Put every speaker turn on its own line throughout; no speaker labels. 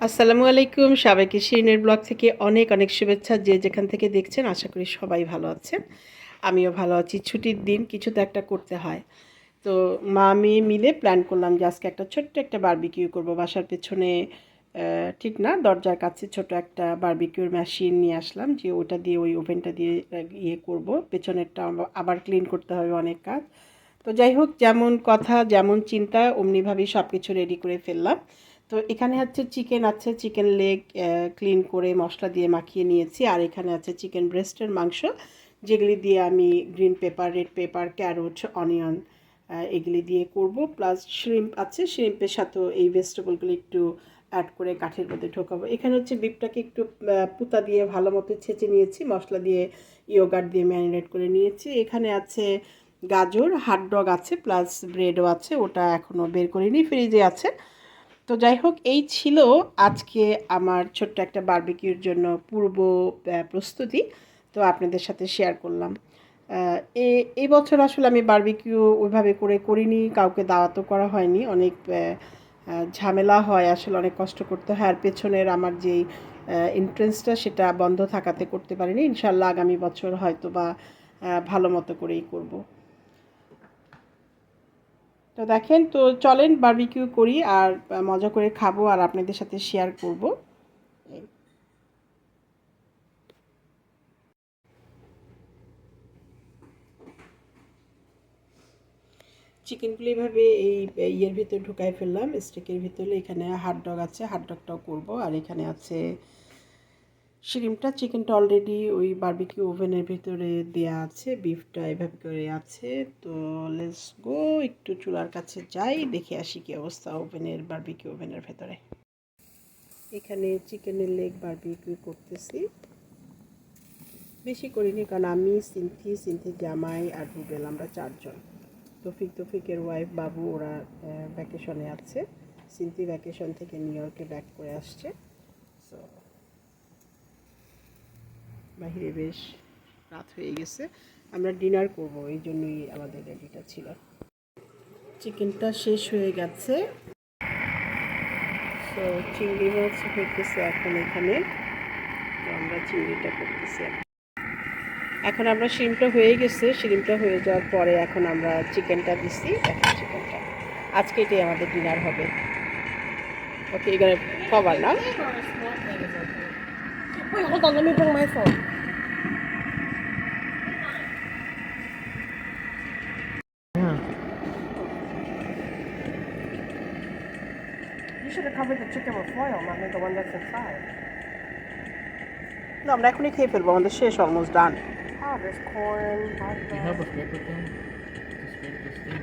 আসসালামু আলাইকুম সবাইকে শিরিনের ব্লগ থেকে অনেক অনেক শুভেচ্ছা যে যেখান থেকে দেখছেন, আশা করি সবাই ভালো আছেন। আমিও ভালো আছি, ছুটির দিন কিছু তো একটা করতে হয়। তো মা, মেয়ে মিলে প্ল্যান করলাম যে আজকে একটা ছোট্ট একটা বারবিকিউ করব। বাসার পেছনে ঠিক না, দরজার কাছে ছোট একটা বারবিকিউর মেশিন নিয়ে আসলাম যে ওটা দিয়ে, ওই ওভেনটা দিয়ে ইয়ে করব। পেছনেরটা আবার- আবার ক্লিন করতে হবে অনেক কাজ। তো যাই হোক, যেমন কথা, যেমন চিন্তা অমনিভাবেই সব কিছু রেডি করে ফেললাম। তো এখানে হচ্ছে চিকেন আছে, চিকেন লেগ ক্লিন করে মশলা দিয়ে মাখিয়ে নিয়েছি। আর এখানে আছে চিকেন ব্রেস্টের মাংস, যেগুলি দিয়ে আমি green pepper, red pepper, carrot, onion এগুলি দিয়ে করব। প্লাস শ্রিম্প আছে, শ্রিম্পের সাথেও এই ভেজিটেবলগুলো একটু অ্যাড করে কাঠের মধ্যে ঢোকাবো। এখানে হচ্ছে বিফটাকে একটু পুতা দিয়ে ভালো মতো ছেঁচে নিয়েছি, মশলা দিয়ে ইয়োগার্ট দিয়ে ম্যারিনেট করে নিয়েছি। এখানে আছে গাজর হাট ডগ আছে, প্লাস ব্রেডও আছে, ওটা এখনও বের করিনি, ফ্রিজে আছে। তো যাই হোক, এই ছিল আজকে আমার ছোট্ট একটা বারবিকিউর জন্য পূর্ব প্রস্তুতি। তো আপনাদের সাথে শেয়ার করলাম। এ এই বছর আসলে আমি বারবিকিউ ওইভাবে করে করিনি, কাউকে দাওয়াতও করা হয়নি। অনেক ঝামেলা হয়, আসলে অনেক কষ্ট করতে হয়। আর পেছনের আমার যেই ইন্টারেস্টটা সেটা বন্ধ থাকাতে করতে পারিনি। ইনশাল্লাহ আগামী বছর হয়তো বা ভালো মতো করেই করব। তো দেখেন, তো চলেন বারবিকিউ করি আর মজা করে খাব আর আপনাদের সাথে শেয়ার করব। চিকেনগুলো এভাবে এই ইয়ের ভিতরে ঢুকাই ফেললাম স্টিকের ভিতরে এখানে হাট ডগ আছে হাট ডগটাও করব আর এখানে আছে শিরিমটা চিকেনটা অলরেডি ওই বারবিকিউ ওভেনের ভিতরে দেয়া আছে বিফটা এভাবে করে আছে। তো লেটস গো একটু চুলার কাছে যাই, দেখে আসি কি অবস্থা ওভেনের বারবিকিউ ওভেনের ভেতরে। এখানে চিকেনের লেগ বারবিকিউ করতেছি। বেশি করিনি, কারণ আমি সিনথি সিনথি জামাই আর রুবেল, আমরা চারজন। তফিক, তফিকের ওয়াইফ বাবু, ওরা ভ্যাকেশনে আছে। সিনথি ভ্যাকেশন থেকে নিউ ইয়র্কে ব্যাক করে আসছে। সো বাহিরে বেশ রাত হয়ে গেছে। আমরা ডিনার করব, এই জন্যই আমাদের রেডিটা ছিল। চিকেনটা শেষ হয়ে গেছে। তো চিংড়ি মাছ হইতেছে এখন এখানে। তো আমরা চিংড়িটা করতেছি এখন। আমরা শিমটা হয়ে গেছে। শিমটা হয়ে যাওয়ার পরে এখন আমরা চিকেনটা দিছি। এখন চিকেনটা আজকে এটাই আমাদের ডিনার হবে। ওকে এখানে কভার না?
Wait, hold on. Let me bring my phone. You should have covered the chicken with foil, not made the one that's inside.
না আমরা এখনই খেয়ে ফেলবো আমাদের শেষ almost done
Oh, there's corn, hot
Do you have
dog.
a flip with them? Just flip this thing.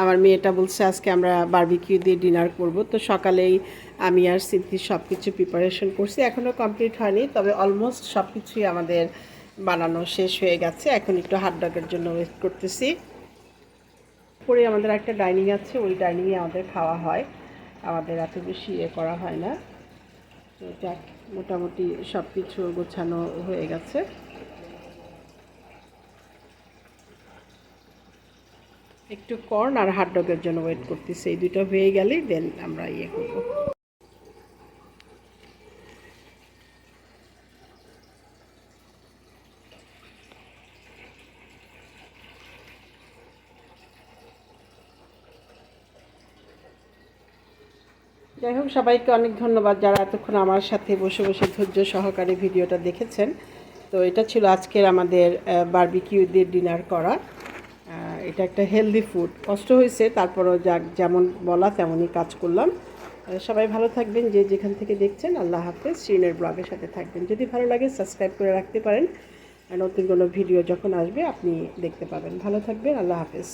আমার মেয়েটা বলছে, আজকে আমরা বারবিকিউ দিয়ে ডিনার করব। তো সকালেই আমি আর সিদ্ধি সব কিছু প্রিপারেশন করছি। এখনও কমপ্লিট হয়নি, তবে অলমোস্ট সব কিছুই আমাদের বানানো শেষ হয়ে গেছে। এখন একটু হাট ডগের জন্য ওয়েট করতেছি। পরে আমাদের একটা ডাইনিং আছে, ওই ডাইনিংয়ে আমাদের খাওয়া হয়। আমাদের এত বেশি ইয়ে করা হয় না। তো যাক, মোটামুটি সব কিছু গোছানো হয়ে গেছে। একটু কর্ন আর হাট ডগের জন্য ওয়েট করতেছি। এই দুটো হয়ে গেলেই দেন আমরা ইয়ে করব। যাই হোক, সবাইকে অনেক ধন্যবাদ যারা এতক্ষণ আমার সাথে বসে বসে ধৈর্য সহকারে ভিডিওটা দেখেছেন। তো এটা ছিল আজকের আমাদের বারবিকিউ দিয়ে ডিনার করা। এটা একটা হেলদি ফুড কষ্ট হয়েছে, তারপরও যাক যেমন বলা তেমনই কাজ করলাম। সবাই ভালো থাকবেন, যে যেখান থেকে দেখছেন, আল্লাহ হাফেজ। শ্রীনের ব্লগের সাথে থাকবেন। যদি ভালো লাগে সাবস্ক্রাইব করে রাখতে পারেন। নতুন কোনো ভিডিও যখন আসবে, আপনি দেখতে পাবেন। ভালো থাকবেন, আল্লাহ হাফেজ।